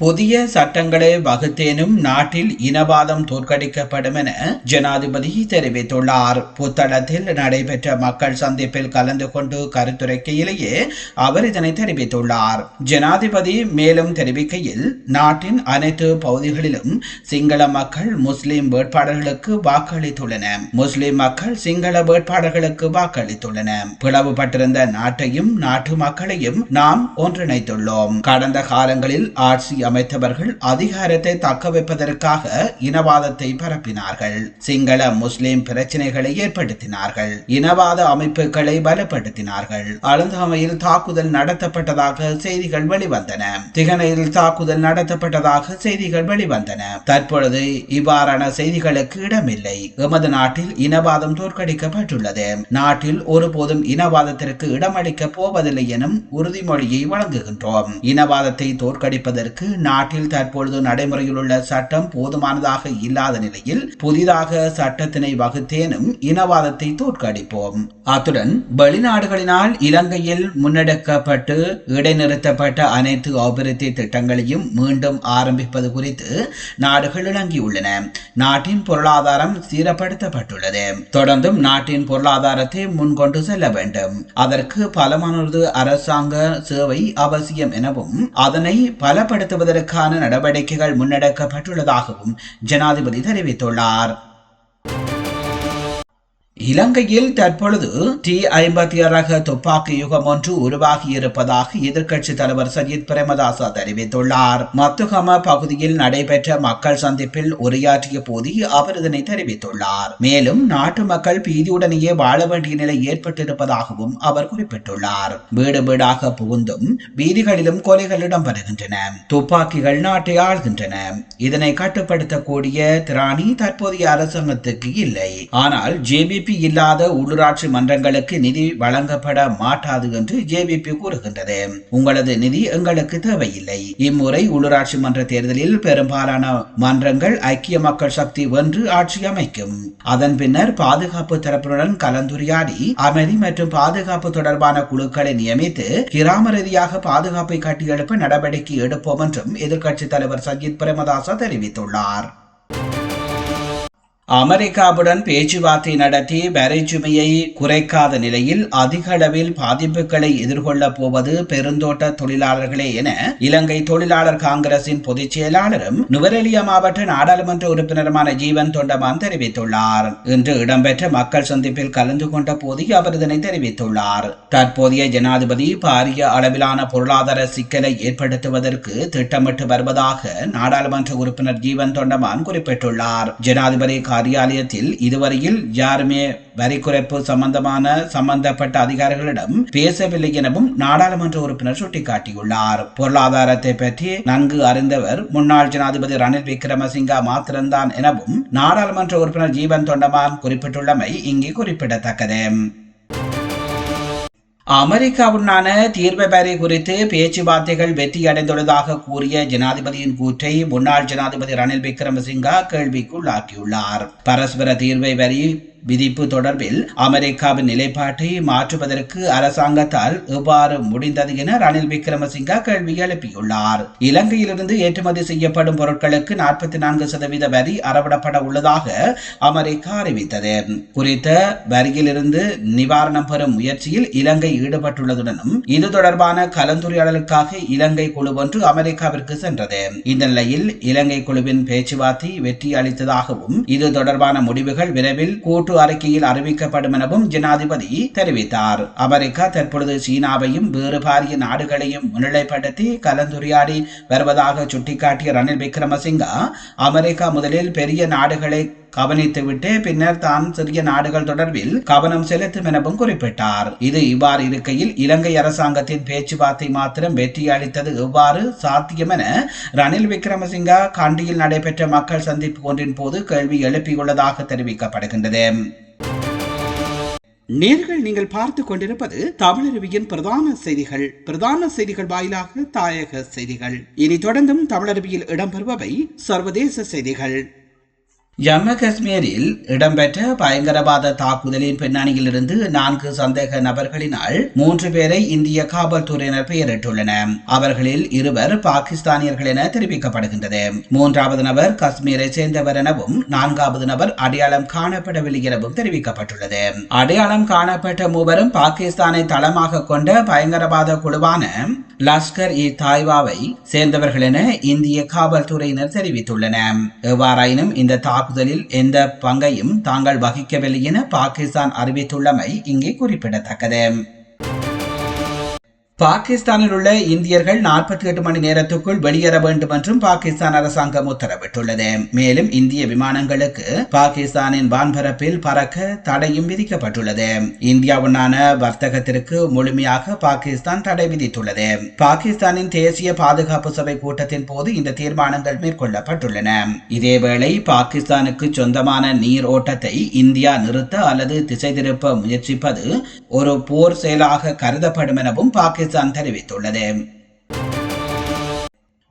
புதிய சட்டங்களை வகுத்தேனும் நாட்டில் இனவாதம் தோற்கடிக்கப்படும் என ஜனாதிபதி தெரிவித்துள்ளார். புத்தளத்தில் நடைபெற்ற மக்கள் சந்திப்பில் கலந்து கொண்டு கருத்துரைக்கையிலேயே அவர் இதனை தெரிவித்துள்ளார். ஜனாதிபதி மேலும் தெரிவிக்கையில் நாட்டின் அனைத்து பகுதிகளிலும் சிங்கள மக்கள் முஸ்லிம் வேட்பாளர்களுக்கு வாக்களித்துள்ளனர் முஸ்லிம் மக்கள் சிங்கள வேட்பாளர்களுக்கு வாக்களித்துள்ளன. பிளவுபட்டிருந்த நாட்டையும் நாட்டு மக்களையும் நாம் ஒன்றிணைத்துள்ளோம். கடந்த காலங்களில் ஆட்சி அமைத்தவர்கள் அதிகாரத்தை தக்க வைப்பதற்காக இனவாதத்தை பரப்பினார்கள். சிங்கள முஸ்லிம் பிரச்சனைகளை ஏற்படுத்தினார்கள். இனவாத அமைப்புகளை பலப்படுத்தினார்கள். அழுந்தாமையில் தாக்குதல் நடத்தப்பட்டதாக செய்திகள் வெளிவந்தன. திகனையில் தாக்குதல் நடத்தப்பட்டதாக செய்திகள் வெளிவந்தன. தற்பொழுது இவ்வாறான செய்திகளுக்கு இடமில்லை. எமது நாட்டில் இனவாதம் தோற்கடிக்கப்பட்டுள்ளது. நாட்டில் ஒருபோதும் இனவாதத்திற்கு இடமளிக்கப் போவதில்லை எனும் உறுதிமொழியை வழங்குகின்றோம். இனவாதத்தை தோற்கடிப்பதற்கு நாட்டில் தற்பொழுது நடைமுறையில் உள்ள சட்டம் போதுமானதாக இல்லாத நிலையில் புதிதாக சட்டத்தினை வகுத்தேனும் இனவாதத்தை தோற்கடிப்போம். அத்துடன் வெளிநாடுகளினால் இலங்கையில் முன்னெடுக்கப்பட்டு இடைநிறுத்தப்பட்ட அனைத்து அபிவிருத்தி திட்டங்களையும் மீண்டும் ஆரம்பிப்பது குறித்து நாடுகள் இணங்கியுள்ளன. நாட்டின் பொருளாதாரம் சீரப்படுத்தப்பட்டுள்ளது. தொடர்ந்தும் நாட்டின் பொருளாதாரத்தை முன்கொண்டு செல்ல வேண்டும். அதற்கு பலமானது அரசாங்க சேவை அவசியம் எனவும் அதனை பலப்படுத்துவதற்கான நடவடிக்கைகள் முன்னெடுக்கப்பட்டுள்ளதாகவும் ஜனாதிபதி தெரிவித்துள்ளார். இலங்கையில் தற்பொழுது டி ஐம்பத்தி ரக துப்பாக்கி யுகம் ஒன்று உருவாகியிருப்பதாக எதிர்க்கட்சி தலைவர் சஜித் பிரேமதாசா தெரிவித்துள்ளார். மத்துகம பகுதியில் நடைபெற்ற மக்கள் சந்திப்பில் உரையாற்றிய போது அவர் இதனை தெரிவித்துள்ளார். மேலும் நாட்டு மக்கள் பீதியுடனேயே வாழ வேண்டிய நிலை ஏற்பட்டிருப்பதாகவும் அவர் குறிப்பிட்டுள்ளார். வீடு வீடாக புகுந்தும் வீதிகளிலும் கொலைகள் இடம்பெறுகின்றன. துப்பாக்கிகள் நாட்டை ஆள்கின்றன. இதனை கட்டுப்படுத்தக்கூடிய திராணி தற்போதைய அரசாங்கத்துக்கு இல்லை. ஆனால் ஜேபிபி ஜேவிபி இல்லாத உள்ளூராட்சி மன்றங்களுக்கு நிதி வழங்கப்பட மாட்டாது என்று ஜேவிபி கூறுகின்றது. உங்களது நிதி எங்களுக்கு தேவையில்லை. இம்முறை உள்ளூராட்சி மன்ற தேர்தலில் பெரும்பாலான மன்றங்கள் ஐக்கிய மக்கள் சக்தி வென்று ஆட்சி அமைக்கும். அதன் பின்னர் பாதுகாப்பு தரப்பினருடன் கலந்துரையாடி அமைதி மற்றும் பாதுகாப்பு தொடர்பான குழுக்களை நியமித்து கிராம ரீதியாக பாதுகாப்பை கட்டியெழுப்ப நடவடிக்கை எடுப்போம் என்றும் எதிர்க்கட்சித் தலைவர் சஜித் பிரேமதாசா தெரிவித்துள்ளார். அமெரிக்காவுடன் பேச்சுவார்த்தை நடத்தி வரை குறைக்காத நிலையில் அதிக அளவில் பாதிப்புகளை எதிர்கொள்ளப் போவது பெருந்தோட்ட தொழிலாளர்களே என இலங்கை தொழிலாளர் காங்கிரசின் பொதுச் செயலாளரும் நுவரெலியா மாவட்ட நாடாளுமன்ற உறுப்பினருமான ஜீவன் தொண்டமான் தெரிவித்துள்ளார். இன்று இடம்பெற்ற மக்கள் சந்திப்பில் கலந்து கொண்ட போது அவர் இதனை தெரிவித்துள்ளார். தற்போதைய ஜனாதிபதி பாரிய அளவிலான பொருளாதார சிக்கலை ஏற்படுத்துவதற்கு திட்டமிட்டு வருவதாக நாடாளுமன்ற உறுப்பினர் ஜீவன் தொண்டமான் குறிப்பிட்டுள்ளார். ஜனாதிபதி காரியாலயத்தில் இதுவரையில் யாருமே வரி குறைப்பு சம்பந்தமான சம்பந்தப்பட்ட அதிகாரிகளிடம் பேசவில்லை எனவும் நாடாளுமன்ற உறுப்பினர் சுட்டிக்காட்டியுள்ளார். பொருளாதாரத்தை பற்றி நன்கு அறிந்தவர் முன்னாள் ஜனாதிபதி ரணில் விக்ரமசிங்கா மாத்திரம்தான் எனவும் நாடாளுமன்ற உறுப்பினர் ஜீவன் தொண்டமான் குறிப்பிட்டுள்ளமை இங்கே குறிப்பிடத்தக்கது. அமெரிக்காவுடனான தீர்வு பெறை குறித்து பேச்சுவார்த்தைகள் வெற்றியடைந்துள்ளதாக கூறிய ஜனாதிபதியின் கூற்றை முன்னாள் ஜனாதிபதி ரணில் விக்ரமசிங்கா கேள்விக்குள்ளாக்கியுள்ளார். பரஸ்பர தீர்வை வரி விதிப்பு தொடர்பில் அமெரிக்காவின் நிலைப்பாட்டை மாற்றுவதற்கு அரசாங்கத்தால் எவ்வாறு முடிந்தது என ரணில் விக்ரமசிங்கா கேள்வி எழுப்பியுள்ளார். இலங்கையிலிருந்து ஏற்றுமதி செய்யப்படும் பொருட்களுக்கு நாற்பத்தி நான்கு சதவீத வரி அறவிடப்பட உள்ளதாக அமெரிக்கா அறிவித்தது. குறித்த வரியிலிருந்து நிவாரணம் பெறும் முயற்சியில் இலங்கை ஈடுபட்டுள்ளதுடனும் இது தொடர்பான கலந்துரையாடலுக்காக இலங்கை குழு ஒன்று அமெரிக்காவிற்கு சென்றது. இந்த நிலையில் இலங்கை குழுவின் பேச்சுவார்த்தை வெற்றி அளித்ததாகவும் இது தொடர்பான முடிவுகள் விரைவில் கூட்டு கூட்டு அறிக்கையில் அறிவிக்கப்படும் எனவும் ஜனாதிபதி தெரிவித்தார். அமெரிக்கா தற்பொழுது சீனாவையும் வேறு பாரிய நாடுகளையும் முன்னிலைப்படுத்தி கலந்துரையாடி வருவதாக சுட்டிக்காட்டிய ரணில் விக்ரமசிங்கா அமெரிக்கா முதலில் பெரிய நாடுகளை கவனித்துவிட்டு பின்னர் தான் சிறிய நாடுகள் தொடர்பில் கவனம் செலுத்தும் எனவும் குறிப்பிட்டார். இது இவ்வாறு இருக்கையில் இலங்கை அரசாங்கத்தின் பேச்சுவார்த்தை மாத்திரம் வெற்றி அளித்தது எவ்வாறு சாத்தியம் என ரணில் விக்ரமசிங்கா காண்டியில் நடைபெற்ற மக்கள் சந்திப்பு ஒன்றின் போது கேள்வி எழுப்பியுள்ளதாக தெரிவிக்கப்படுகின்றது. நேர்கள் நீங்கள் பார்த்து கொண்டிருப்பது தமிழருவியின் பிரதான செய்திகள். பிரதான செய்திகள் வாயிலாக தாயக செய்திகள். இனி தொடர்ந்தும் தமிழருவியில் இடம்பெறுபவை சர்வதேச செய்திகள். ஜம்மு காஷ்மீரில் இடம்பெற்ற பயங்கரவாத தாக்குதலின் பின்னணியில் இருந்து நான்கு சந்தேக நபர்களினால் மூன்று பேரை இந்திய காவல்துறையினர் பெயரிட்டுள்ளனர். அவர்களில் இருவர் பாகிஸ்தானியர்கள் என தெரிவிக்கப்படுகின்றது. மூன்றாவது நபர் காஷ்மீரை சேர்ந்தவர் எனவும் நான்காவது நபர் அடையாளம் காணப்படவில்லை எனவும் தெரிவிக்கப்பட்டுள்ளது. அடையாளம் காணப்பட்ட மூவரும் பாகிஸ்தானை தளமாக கொண்ட பயங்கரவாத குழுவான லஷ்கர் இ தாய்வாவை சேர்ந்தவர்கள் என இந்திய காவல்துறையினர் தெரிவித்துள்ளனர். எவ்வாறாயினும் இந்த தாக்குதலில் எந்த பங்கையும் தாங்கள் வகிக்கவில்லை என பாகிஸ்தான் அறிவித்துள்ளமை இங்கே குறிப்பிடத்தக்கது. பாகிஸ்தானில் உள்ள இந்தியர்கள் நாற்பத்தி எட்டு மணி நேரத்துக்குள் வெளியேற வேண்டும் என்றும் பாகிஸ்தான் அரசாங்கம் உத்தரவிட்டுள்ளது. மேலும் இந்திய விமானங்களுக்கு பாகிஸ்தானின் வான்பரப்பில் பறக்க தடையும் விதிக்கப்பட்டுள்ளது. இந்தியாவுடனான வர்த்தகத்திற்கு முழுமையாக பாகிஸ்தான் தடை விதித்துள்ளது. பாகிஸ்தானின் தேசிய பாதுகாப்பு சபை கூட்டத்தின் போது இந்த தீர்மானங்கள் மேற்கொள்ளப்பட்டுள்ளன. இதேவேளை பாகிஸ்தானுக்கு சொந்தமான நீர் ஓட்டத்தை இந்தியா நிறுத்த அல்லது திசை திருப்ப முயற்சிப்பது ஒரு போர் செயலாக கருதப்படும் எனவும் பாகிஸ்தான் தெரிவித்துள்ளது